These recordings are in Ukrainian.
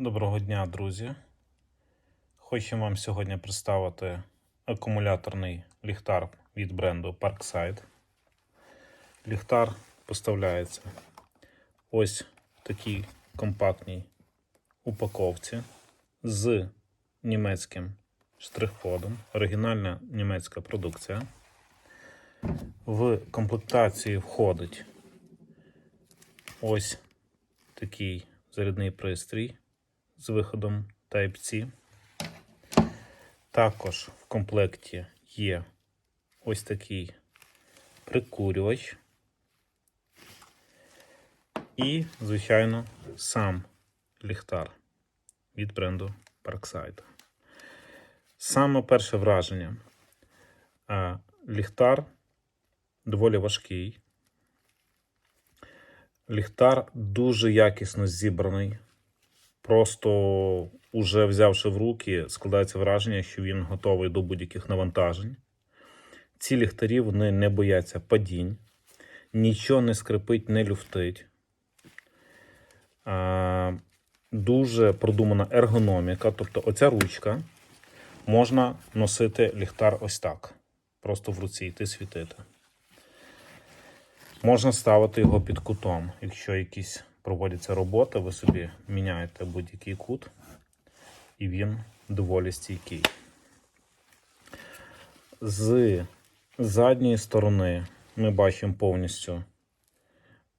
Доброго дня, друзі. Хочемо вам сьогодні представити акумуляторний ліхтар від бренду Parkside. Ліхтар поставляється ось в такій компактній упаковці з німецьким штрих-кодом. Оригінальна німецька продукція. В комплектації входить ось такий зарядний пристрій з виходом Type-C. Також в комплекті є ось такий прикурювач. І, звичайно, сам ліхтар від бренду Parkside. Саме перше враження. Ліхтар доволі важкий. Ліхтар дуже якісно зібраний. Просто уже взявши в руки, складається враження, що він готовий до будь-яких навантажень. Ці ліхтарі вони не бояться падінь, нічого не скрипить, не люфтить. Дуже продумана ергономіка. Тобто, оця ручка можна носити ліхтар ось так. Просто в руці йти світити. Можна ставити його під кутом. Якщо якісь проводяться роботи, ви собі міняєте будь-який кут, і він доволі стійкий. З задньої сторони ми бачимо повністю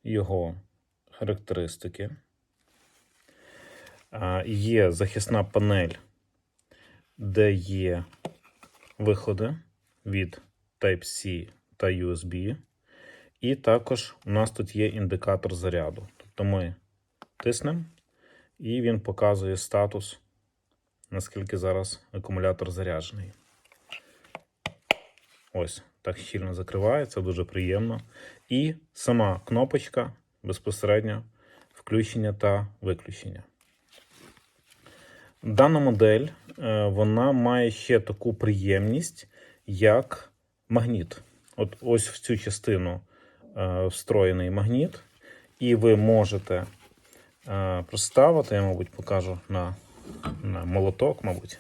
його характеристики. Є захисна панель, де є виходи від Type-C та USB. І також у нас тут є індикатор заряду. Тобто ми тиснемо, і він показує статус, наскільки зараз акумулятор заряджений. Ось, так щільно закривається, дуже приємно. І сама кнопочка безпосередньо включення та виключення. Дана модель е, вона має ще таку приємність, як магніт. От ось в цю частину е, встроєний магніт, і ви можете е, проставити, я, мабуть, покажу на, на молоток, мабуть.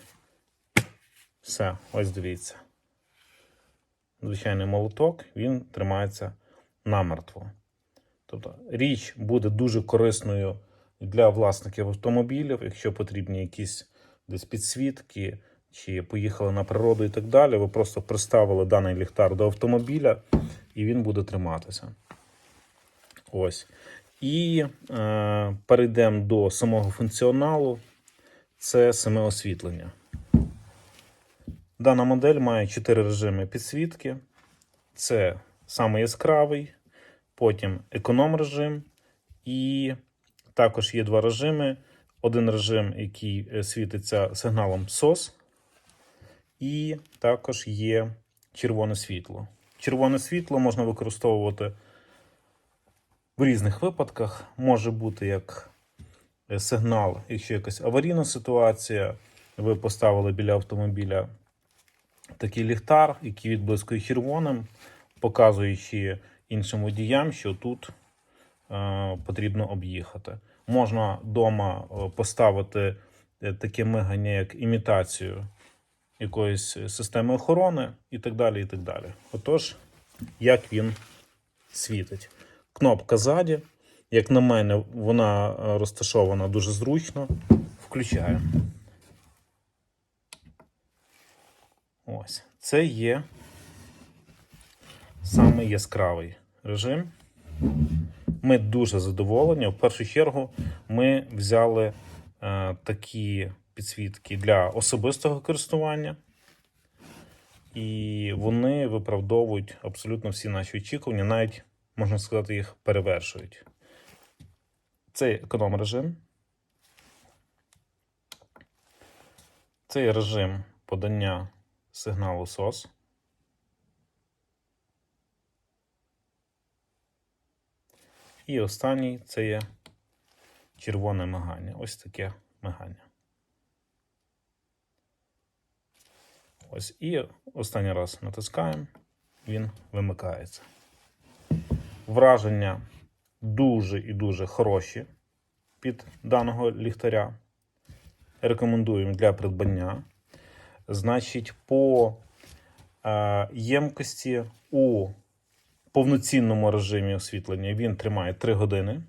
Все, ось дивіться. Звичайний молоток, він тримається намертво. Тобто річ буде дуже корисною для власників автомобілів, якщо потрібні якісь десь підсвітки, чи поїхали на природу і так далі. Ви просто приставили даний ліхтар до автомобіля, і він буде триматися. Ось. І е, перейдемо до самого функціоналу. Це саме освітлення. Дана модель має 4 режими підсвітки. Це саме яскравий, потім економ режим, і також є два режими. Один режим, який е, світиться сигналом SOS, і також є червоне світло. Червоне світло можна використовувати в різних випадках. Може бути як е, сигнал, якщо якась аварійна ситуація, ви поставили біля автомобіля такий ліхтар, який відблискує червоним, показуючи іншим водіям, що тут е, потрібно об'їхати. Можна вдома поставити е, таке мигання, як імітацію якоїсь системи охорони і так далі. і так далі. Отож, як він світить. Кнопка ззаді, як на мене, вона е, розташована дуже зручно. Включаємо. Ось. Це є саме яскравий режим. Ми дуже задоволені. В першу чергу ми взяли е, такі підсвітки для особистого користування, і вони виправдовують абсолютно всі наші очікування, навіть, можна сказати, їх перевершують. Це економ режим. Цей режим подання сигналу SOS. І останній це є червоне мигання. Ось таке мигання. Ось і останній раз натискаємо, він вимикається. Враження дуже і дуже хороші під даного ліхтаря. рекомендуємо для придбання. Значить, по е, ємкості у повноцінному режимі освітлення він тримає 3 години.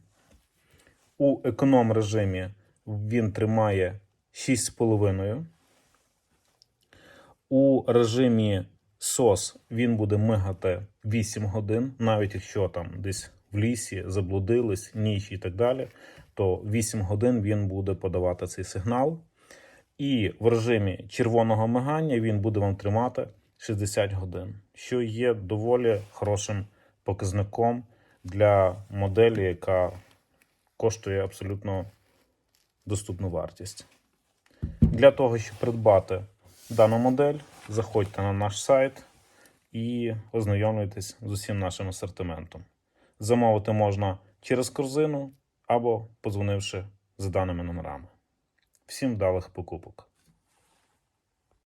У економ режимі він тримає 6,5. У режимі SOS він буде мигати 8 годин, навіть якщо там десь в лісі заблудились, ніч і так далі, то 8 годин він буде подавати цей сигнал. І в режимі червоного мигання він буде вам тримати 60 годин, що є доволі хорошим показником для моделі, яка коштує абсолютно доступну вартість. Для того, щоб придбати дану модель, заходьте на наш сайт і ознайомлюйтесь з усім нашим асортиментом. Замовити можна через корзину або подзвонивши за даними номерами. Всім вдалих покупок!